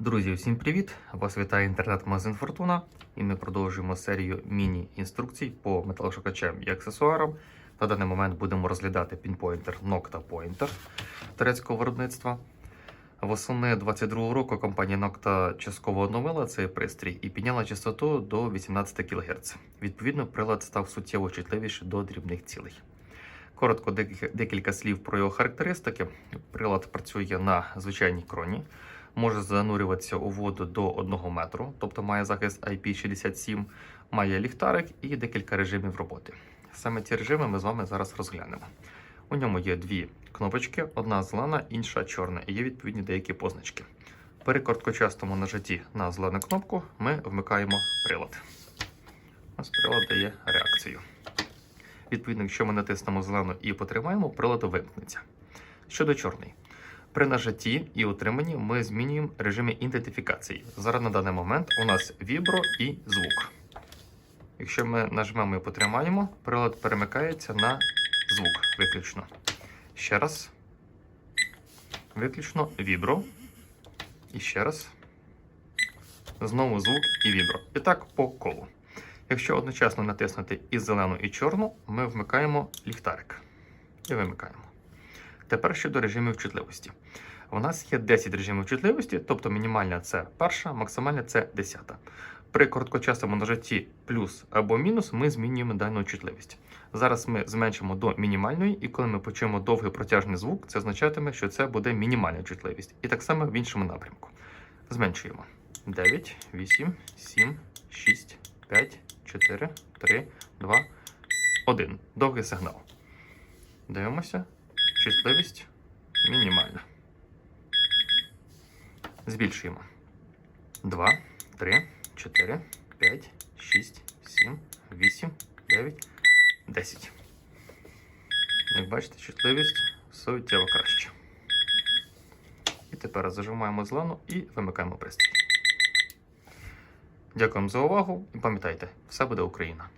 Друзі, всім привіт! Вас вітає інтернет-магазин Фортуна, і ми продовжуємо серію міні-інструкцій по металошукачам і аксесуарам. На даний момент будемо розглядати пінпойнтер Nocta Pointer турецького виробництва. Восени 22 року компанія Nocta частково оновила цей пристрій і підняла частоту до 18 кГц. Відповідно, прилад став суттєво чутливіший до дрібних цілей. Коротко декілька слів про його характеристики. Прилад працює на звичайній кроні може занурюватися у воду до 1 метру, тобто має захист IP67, має ліхтарик і декілька режимів роботи. Саме ці режими ми з вами зараз розглянемо. У ньому є дві кнопочки: одна зелена, інша чорна, і є відповідні деякі позначки. При короткочастому нажатті на зелену кнопку ми вмикаємо прилад. Ось прилад дає реакцію. Відповідно, якщо ми натиснемо зелену і потримаємо, прилад вимкнеться. Щодо чорної. При нажатті і утриманні ми змінюємо режими ідентифікації. Зараз на даний момент у нас вібро і звук. Якщо ми нажмемо і потримаємо, прилад перемикається на звук виключно. Ще раз. Виключно вібро. І ще раз. Знову звук і вібро. І так по колу. Якщо одночасно натиснути і зелену, і чорну, ми вмикаємо ліхтарик. І вимикаємо. Тепер щодо режимів чутливості. У нас є 10 режимів чутливості, тобто мінімальна це перша, максимальна це десята. При короткочасному нажатті плюс або мінус ми змінюємо дану чутливість. Зараз ми зменшимо до мінімальної, і коли ми почуємо довгий протяжний звук, це означатиме, що це буде мінімальна чутливість. І так само в іншому напрямку. Зменшуємо 9, 8, 7, 6, 5, 4, 3, 2, 1. Довгий сигнал. Дивимося. Чутливість мінімальна. Збільшуємо. 2, 3, 4, 5, 6, 7, 8, 9, 10. Як бачите, чутливість суттєво краще. І тепер зажимаємо зелену і вимикаємо пристрій. Дякуємо за увагу і пам'ятайте, все буде Україна!